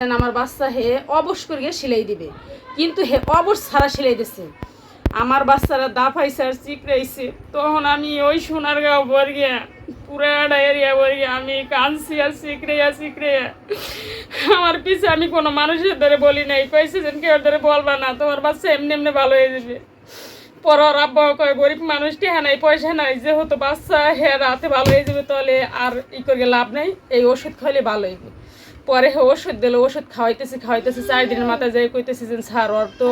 আমার বাচ্চা হে অবশ করে সেলাই দিবে। কিন্তু হে অবশ ছাড়া সেলাই দিছে। আমার বাচ্চারা দাফাইছে আর চিকড়াইছে তখন আমি ওই সোনার গাঁও বর্গিয়া পুরাটা এরিয়া বর্গিয়া আমি কাঁদছি আর চিকড়াইয়া চিকড়াইয়া আমার পিছে আমি কোনো মানুষের ধরে বলি নাই। কইছে যেন কেউ ধরে বলবা না, তোমার বাচ্চা এমনি এমনি ভালো হয়ে যাবে। পর ওর আব্বা কয়, গরিব মানুষ, টিহা নাই, পয়সা নাই, যেহেতু বাচ্চা হে রাতে ভালো হয়ে যাবে তাহলে আর ই করে লাভ নাই, এই ওষুধ খাইলে ভালো হইবে। পরে ওষুধ দিল ওষুধ খাওয়াইতেছি খাওয়াইতেছি চার দিনের মাথায় যাই কইতেছি যে স্যার ওর তো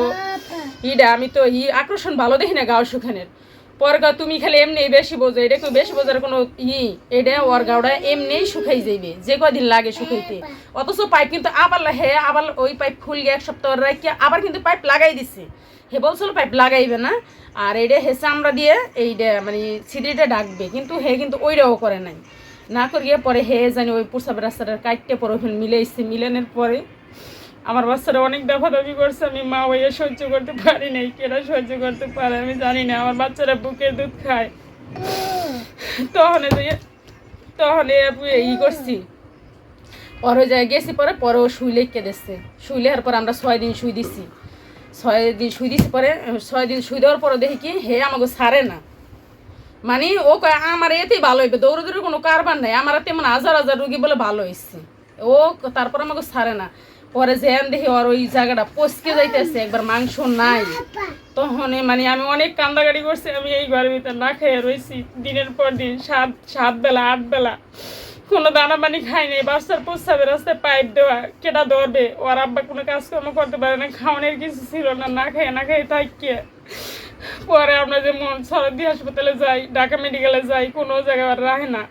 ইডা আমি তো ই আকর্ষণ ভালো দেখি না গাও সুখানের পর গা তুমি খালি এমনি বেশি বোঝো এটা কেউ বেশি বোঝার কোনো ই? এটা ওর গাওটা এমনি শুকাই যাইবে যে কদিন লাগে শুকাইতে। অথচ পাইপ কিন্তু আবার হে আবার ওই পাইপ খুল গিয়ে এক সপ্তাহ রাখিয়া আবার কিন্তু পাইপ লাগাই দিছে। হে বলছিল পাইপ লাগাইবে না আর এইটা হে চামড়া দিয়ে এইটা মানে ছিদ্রিটা ডাকবে কিন্তু হে কিন্তু ওইটাও করে নাই। না করিয়ে পরে হে জানি ওই প্রসাব রাস্তাটার কাটতে পরে ওখানে মিলে এসছে। মিলানোর পরে আমার বাচ্চারা অনেক দাফাদাফি করছে, আমি মা হইয়া সহ্য করতে পারি নাই কেরা সহ্য করতে পারে আমি জানি না, আমার বাচ্চারা বুকের দুধ খায়। তখন এ ই করছি। পরে যায় গেছি পরে পরে ও শুই লেখকে দিচ্ছে শুই লেখার পর আমরা ছয় দিন শুই দিছি। ছয় দিন শুই দিছি পরে, ছয় দিন শুই দেওয়ার পরে দেখি কি হে আমাকে সারে না। মানে ও কয়, আমার এতেই ভালো হইবে দৌড়ে দৌড়ে কোনো কারবার নাই, আমার তেমন হাজার হাজার রুগী বলে ভালো হয়েছে ও তারপর আমাকে ছাড়ে না। পরে যেন দেখি ওর ওই জায়গাটা পচকে যাইতেছে, একবার মাংস নাই। তখন মানে আমি অনেক কান্দাকাটি করছি, আমি এই ঘরের ভিতরে না খেয়ে রয়েছি দিনের পর দিন, সাত সাত বেলা, আট বেলা। কোনো দানা পানি খাই নাই, বাচ্চার প্রস্রাবের রাস্তায় পাইপ দেওয়া, কেটা ধরবে? ওর আব্বা কোনো কাজকর্ম করতে পারে না, খাওয়ানোর কিছু ছিল না না খেয়ে না খেয়ে থাকিয়ে পরে আমরা যেমন সরদি হাসপাতালে যাই, ঢাকা মেডিকেলে যাই, কোনো জায়গায় আর রাখে না।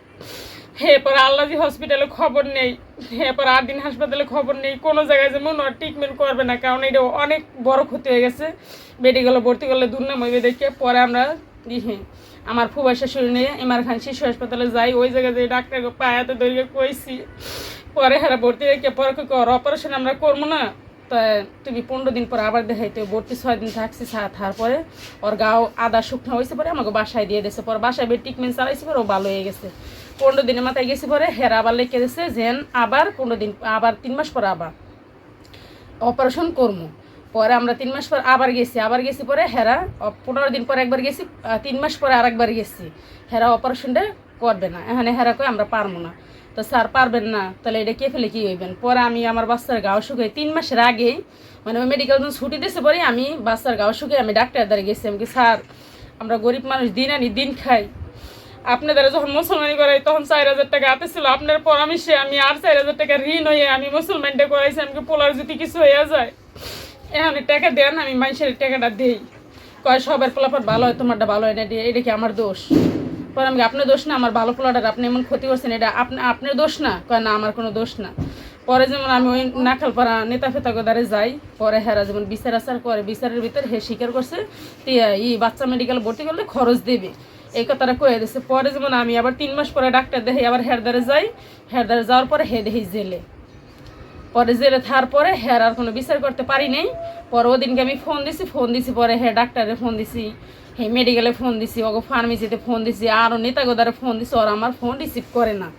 হে পরে আল্লাজি হসপিটালে খবর নেই হে পরে আর দিন হাসপাতালে খবর নেই, কোনো জায়গায় যেমন ওর ট্রিটমেন্ট করবে না, কারণ এটা অনেক বড় ক্ষতি হয়ে গেছে। মেডিকেলে ভর্তি করলে দুর্নাম হইবে দেখে, পরে আমরা ইহে আমার ফুবার শাশুড়ি নিয়ে ইমার খান শিশু হাসপাতালে যাই, ওই জায়গায় যে ডাক্তারকে পায়াতে দৌড়িয়ে কইছি, পরে হারা ভর্তি রেখে পরে অপারেশন আমরা করব না। তুমি পনেরো দিন পর আবার দেখাইতে ভর্তি ছয় দিন থাকছি তারপরে ওর গাও আদা শুকনো হয়েছে পরে আমাকে বাসায় দিয়ে দিয়েছে। পরে বাসায় বেড ট্রিটমেন্ট চালাইছে পরে ও ভালো হয়ে গেছে। পনেরো দিনের মাথায় গেছি পরে হেরা আবার লেখে দিয়েছে যেন আবার পনেরো দিন, আবার তিন মাস পরে আবার অপারেশন করব পরে আমরা তিন মাস পর আবার গেছি। আবার গেছি পরে হেরা পনেরো দিন পরে একবার গেছি তিন মাস পরে আরেকবার গেছি। হেরা অপারেশনটা করবে না। এখানে হেরা কই আমরা পারব না। তো স্যার পারবেন না, তাহলে এটা কে ফেলে কি হইবেন? পরে আমি আমার বাচ্চার গাও শুকাই, তিন মাসের আগে মানে ওই মেডিকেল ছুটি দিয়েছে পরে আমি বাচ্চার গাও শুকাই, আমি ডাক্তার দ্বারা গেছি, আমি স্যার, আমরা গরিব মানুষ, দিন আনি, দিন খাই। আপনাদের যখন মুসলমানি করাই, তখন চার হাজার টাকা হাতে ছিল, আপনার পরামর্শে আমি আর চার হাজার টাকা ঋণ হয়ে আমি মুসলমানটা করাইছি আমাকে পোলার যদি কিছু হয়ে যায়? এখন টাকা দেন, আমি মানুষের টাকাটা দিই। কয়, সবার পোলাপাট ভালো হয়, তোমারটা ভালো হয় না দিয়ে এটা কি আমার দোষ? পরে আমি আপনার দোষ না, আমার ভালো পোলাটার আপনি এমন ক্ষতি করছেন, এটা আপনি, আপনার দোষ না? কয়, না, আমার কোনো দোষ না। পরে যেমন আমি ওই নাখালপাড়া নেতা ফেতা গোদারে যাই, পরে হেরা যেমন বিচার আচার করে, বিচারের ভিতরে হে স্বীকার করছে ই বাচ্চা মেডিকেল ভর্তি করলে খরচ দেবে। এই কথাটা কয়ে দিচ্ছে পরে যেমন আমি আবার তিন মাস পরে ডাক্তার দেখে আবার হেরদারে যাই, হেরদারে যাওয়ার পরে হে দেখি জেলে। পরে জেলে থার পরে হ্যার আর কোনো বিচার করতে পারি নাই। পরে ওদিনকে আমি ফোন দিছি ফোন দিছি পরে হ্যাঁ ডাক্তারে ফোন দিছি হ্যাঁ মেডিকেলে ফোন দিছি, ওগো ফার্মেসিতে ফোন দিছি আরও নেতাগোদারে ফোন দিছি, ওরা আমার ফোন রিসিভ করে না।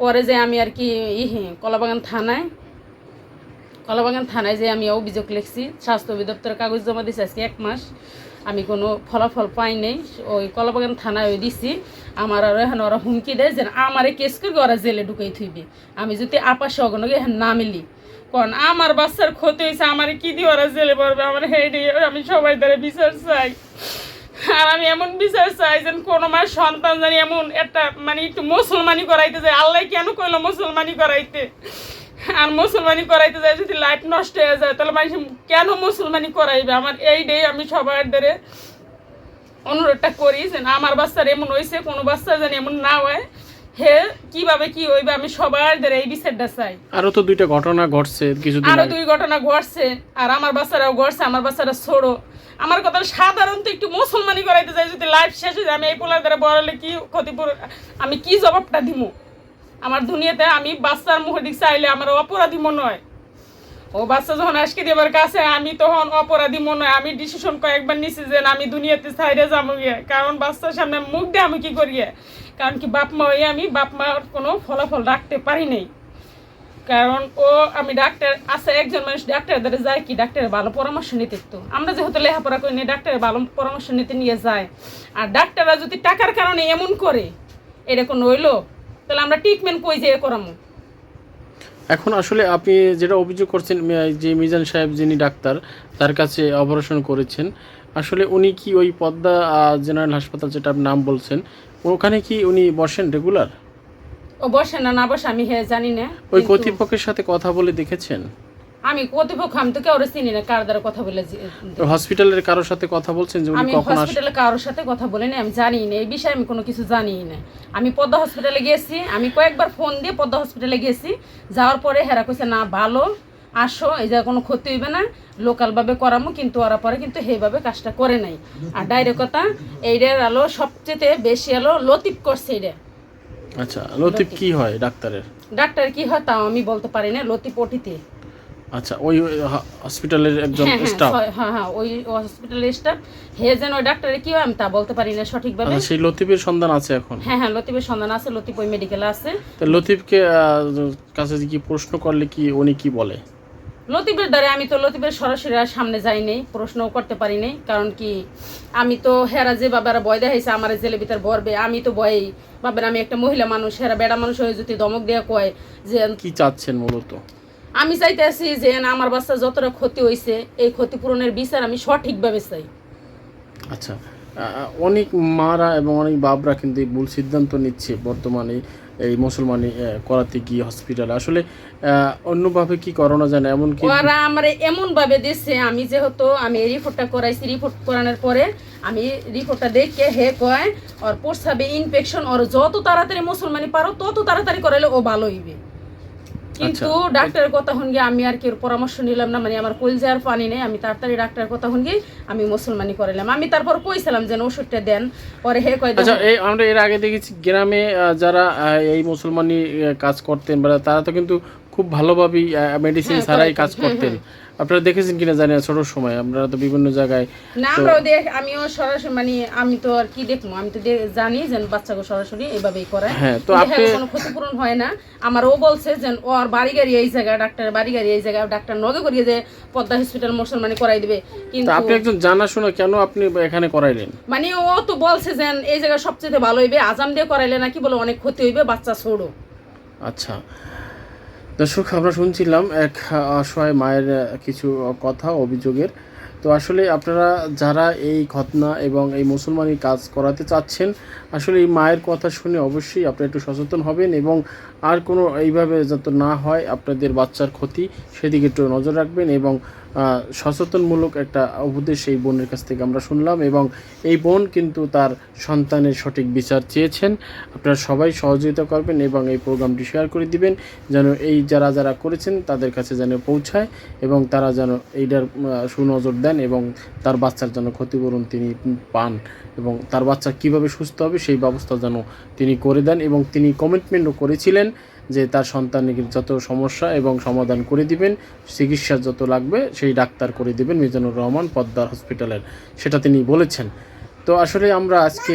পরে যে আমি আর কি ইহে কলাবাগান থানায় কলাবাগান থানায় যে আমি অভিযোগ লিখছি, স্বাস্থ্য অধিদপ্তরের কাগজ জমা দিছি আজকে এক মাস। আমি কোনো ফলাফল পাই নাই। ওই কলাবাগান থানায় দিছি। আমার আর এখন ওরা হুমকি দেয় যে আমারে কেস করে ওরা জেলে ঢুকাই থইবে। আমি যদি আপাশে অগনকে এখন না মিলি কারণ আমার বাচ্চার ক্ষতি হয়েছে আমার কি দিয়ে ওরা জেলে পড়বে? আমার হেডে আমি সবাই দ্বারা বিচার চাই। আর আমি এমন বিচার চাই যেন কোনো মাস সন্তান জানি এমন একটা মানে একটু মুসলমানি করাইতে যায়। আল্লাহ কেন কইলো মুসলমানি করাইতে? আর মুসলমানি করাইতে যায় যদি লাইফ নষ্ট হয়ে যায় তাহলে মানুষ কেন মুসলমানি করাইবে? আমার এই ডে আমি সবার দ্বারে অনুরোধটা করি যে না আমার বাচ্চার এমন হয়েছে কোনো বাচ্চা যেন এমন না হয়। হে কীভাবে কি হইবে আমি সবার দ্বারা এই বিচারটা চাই। আরও তো দুইটা ঘটনা ঘটছে কিছুদিন আরও দুই ঘটনা ঘটছে আর আমার বাচ্চারাও ঘটছে আমার বাচ্চারা ছোড়ো আমার কথা সাধারণত একটু মুসলমানি করাইতে চাই যদি লাইফ শেষ হয়ে যায় আমি এই পোলার দ্বারা বড়লে কি ক্ষতিপূরণ আমি কি জবাবটা দিব আমার দুনিয়াতে আমি বাচ্চার মুখের দিক চাইলে আমার অপরাধী মনে হয় ও বাচ্চা যখন আজকে দেবার কাছে, আমি তখন অপরাধী মনে হয় আমি ডিসিশন কয়েকবার নিছি যে আমি দুনিয়াতে সাইডে যাব গিয়ে। কারণ বাচ্চার সামনে মুখ দিয়ে আমি কি করি কারণ কি বাপ মা হয়ে আমি বাপ মার কোনো ফলাফল রাখতে পারি নাই। কারণ ও, আমি ডাক্তার আছে, একজন মানুষ ডাক্তারের দ্বারা যায় কি? ডাক্তারের ভালো পরামর্শ নিতে তো আমরা যেহেতু লেখাপড়া করি নি, ডাক্তারের ভালো পরামর্শ নিতে নিয়ে যায়। আর ডাক্তাররা যদি টাকার কারণে এমন করে, এটা কোনো হইল? তাহলে আমরা ট্রিটমেন্ট কই যেয়ে করাম? এখন আসলে আপনি যেটা অভিযোগ করছেন যে মিজান সাহেব যিনি ডাক্তার তার কাছে অপারেশন করেছেন আসলে উনি কি ওই পদ্মা জেনারেল হাসপাতাল যেটা আপনি নাম বলছেন ওখানে কি উনি বসেন রেগুলার ও বসে না না বসে আমি হ্যাঁ জানি না। ওই কর্তৃপক্ষের সাথে কথা বলে দেখেছেন? আমি কর্তৃপক্ষ আমি তো কেউ চিনি না কার দ্বারা কথা বলে হসপিটালের কারোর সাথে কথা বলছেন যে উনি আমি কখন হসপিটালে কারোর সাথে কথা বলিনি আমি জানি না এই বিষয়ে আমি কোনো কিছু জানি না। আমি পদ্মা হসপিটালে গেছি আমি কয়েকবার ফোন দিয়ে পদ্মা হসপিটালে গেছি যাওয়ার পরে হেরা কইছে না ভালো আসো এই জায়গায় কোনো ক্ষতি হইবে না লোকালভাবে করামো কিন্তু ওরা পরে কিন্তু সেইভাবে কাজটা করে নাই। আর ডাইরেক্ট কথা এইটার আলো সবচেয়ে বেশি আলো লতিফ করছে এটা আচ্ছা লতিফ। কি হয় ডাক্তারের? ডাক্তার কি হয় তাও আমি বলতে পারি না লতিফ ওটিতে। আচ্ছা ওই হসপিটালের একজন হ্যাঁ হ্যাঁ স্টাফ হ্যাঁ হ্যাঁ ওই হসপিটালের স্টাফ হে যেন ওই ডাক্তারের কি হয় আমি তা বলতে পারি না সঠিকভাবে। আচ্ছা, সেই লতিফের সন্ধান আছে এখন? হ্যাঁ হ্যাঁ লতিফের সন্ধান আছে লতিফ ওই মেডিকেলে আছে। তো লতিফকে কাছে কি প্রশ্ন করলে কি উনি কি বলে? লতিফের দ্বারা আমি তো লতিফের সরাসরি আর সামনে যাই নাই প্রশ্নও করতে পারি নাই। কারণ কি আমি তো হেরা যে বাবারা ভয় দেখাইছে আমার জেলে ভিতর বরবে আমি তো ভয়েই বাবার আমি একটা মহিলা মানুষ হেরা বেড়া মানুষ হয়ে যদি দমক দেওয়া কয় যে কি চাচ্ছেন মূলত? আমি চাইতেছি যে না আমার বাচ্চা যতটা ক্ষতি হয়েছে এই ক্ষতিপূরণের বিচার আমি সঠিকভাবে চাই। আচ্ছা অনেক মারা এবং অনেক বাবরা কিন্তু এই ভুল সিদ্ধান্ত নিচ্ছে বর্তমানে এই মুসলমানি করাতে গিয়ে হসপিটালে আসলে অন্যভাবে কি করানো যায় না এমন কি ওরা আমার এমন ভাবে দিচ্ছে আমি যেহেতু আমি এই রিপোর্টটা করাইছি রিপোর্ট করানোর পরে আমি রিপোর্টটা দেখে হে কয় ওর প্রস্রাবে ইনফেকশন ওর যত তাড়াতাড়ি মুসলমানি পারো তত তাড়াতাড়ি করাইলে ও ভালো হইবে। কিন্তু ডাক্তার ডাক্তারের কথা শুন গিয়ে আমি আর কি পরামর্শ নিলাম না মানে আমার কলজার আর পানি নেই আমি তাড়াতাড়ি ডাক্তারের কথা শুন গিয়ে আমি মুসলমানি করাইলাম আমি তারপর কইছিলাম যেন ওষুধটা দেন পরে হে কয় আচ্ছা এই আমরা এর আগে দেখেছি গ্রামে যারা এই মুসলমানি কাজ করতেন বা তারা তো কিন্তু খুব ভালোভাবেই মেডিসিন হ্যাঁ, ছাড়াই কাজ করতেন। আপনারা দেখেছেন কিনা জানি না ছোট সময়। আপনারা তো বিভিন্ন জায়গায় না আমরাও দেখ আমিও সরাসরি মানে আমি তো আর কি দেখব? আমি তো জানি যে বাচ্চাকে সরাসরি এইভাবেই করায় হ্যাঁ, তো আপনি- কোনো ক্ষতিপূরণ হয় না। আমার ও বলছে যে ওর বাড়ি গাড়ি এই জায়গা ডাক্তারের বাড়ি গাড়ি এই জায়গা ডাক্তার নগে করিয়ে যে পদ্মা হসপিটাল মোশন মানে করাই দিবে। কিন্তু আপনি একজন জানাশোনা কেন আপনি এখানে করাইলেন? মানে ও তো বলছে যে এই জায়গা সবচেয়ে ভালো হইবে আজাম দিয়ে করাইলে নাকি বলে অনেক ক্ষতি হইবে বাচ্চা ছোড়ো। আচ্ছা। দর্শক, আমরা শুনছিলাম এক অসহায় মায়ের কিছু কথা, অভিযোগের। তো আসলে আপনারা যারা এই ঘটনা এবং এই মুসলমানি কাজ করাতে চাচ্ছেন, আসলে এই মায়ের কথা শুনে অবশ্যই আপনারা একটু সচেতন হবেন এবং আর কোনো এইভাবে যত না হয় আপনাদের বাচ্চার ক্ষতি, সেদিকে একটু নজর রাখবেন এবং সচেতনমূলক একটা উপদেশ এই বোনের কাছ থেকে আমরা শুনলাম এবং এই বোন কিন্তু তার সন্তানের সঠিক বিচার চেয়েছেন। আপনারা সবাই সহযোগিতা করবেন এবং এই প্রোগ্রামটি শেয়ার করে দিবেন যেন এই যারা যারা করেছেন তাদের কাছে যেন পৌঁছায় এবং তারা যেন এইটার সুনজর দেন এবং তার বাচ্চার যেন ক্ষতিপূরণ তিনি পান এবং তার বাচ্চা কীভাবে সুস্থ হবে সেই ব্যবস্থা যেন তিনি করে দেন এবং তিনি কমিটমেন্টও করেছিলেন। যে তার সন্তানের যত সমস্যা এবং সমাধান করে দিবেন চিকিৎসা যত লাগবে সেই ডাক্তার করে দিবেন মিজানুর রহমান পদ্মার হসপিটালের। সেটা তিনি বলেছেন। তো আসলে আমরা আজকে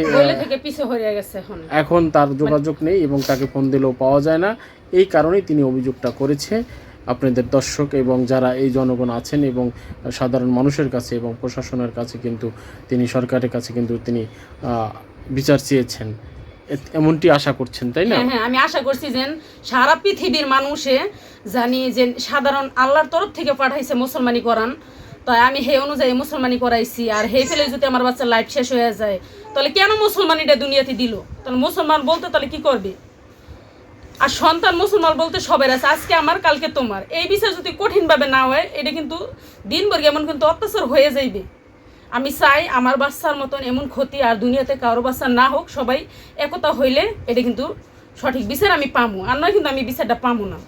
এখন। তার যোগাযোগ নেই এবং তাকে ফোন দিলেও পাওয়া যায় না। এই কারণেই তিনি অভিযোগটা করেছে। আপনাদের দর্শক এবং যারা এই জনগণ আছেন এবং সাধারণ মানুষের কাছে এবং প্রশাসনের কাছে কিন্তু তিনি সরকারের কাছে কিন্তু তিনি বিচার চেয়েছেন। এমনটি আশা করছেন, তাই না? হ্যাঁ হ্যাঁ আমি আশা করছি যে সারা পৃথিবীর মানুষে জানি যে সাধারণ আল্লাহর তরফ থেকে পাঠাইছে মুসলমানি করান তাই আমি হে অনুযায়ী মুসলমানি করাইছি, আর হে ফেলে যদি আমার বাচ্চার লাইফ শেষ হয়ে যায়, তাহলে কেন মুসলমানিটা দুনিয়াতে দিল? তাহলে মুসলমান বলতে তাহলে কি করবে? আর সন্তান মুসলমান বলতে সবের আছে, আজকে আমার, কালকে তোমার। এই বিষয় যদি কঠিনভাবে না হয়, এটা কিন্তু দিনভর এমন কিন্তু অত্যাচার হয়ে যাইবে। আমি চাই আমার বাচ্চার মতন এমন ক্ষতি আর দুনিয়াতে কারও বাচ্চা না হোক, সবাই একতা হইলে এটা কিন্তু সঠিক বিচার আমি পামু। আর নয় কিন্তু আমি বিচারটা পামু না।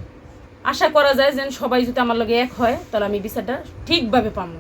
আশা করা যায় যে সবাই যদি আমার লগে এক হয়, তাহলে আমি বিচারটা ঠিকভাবে পামু।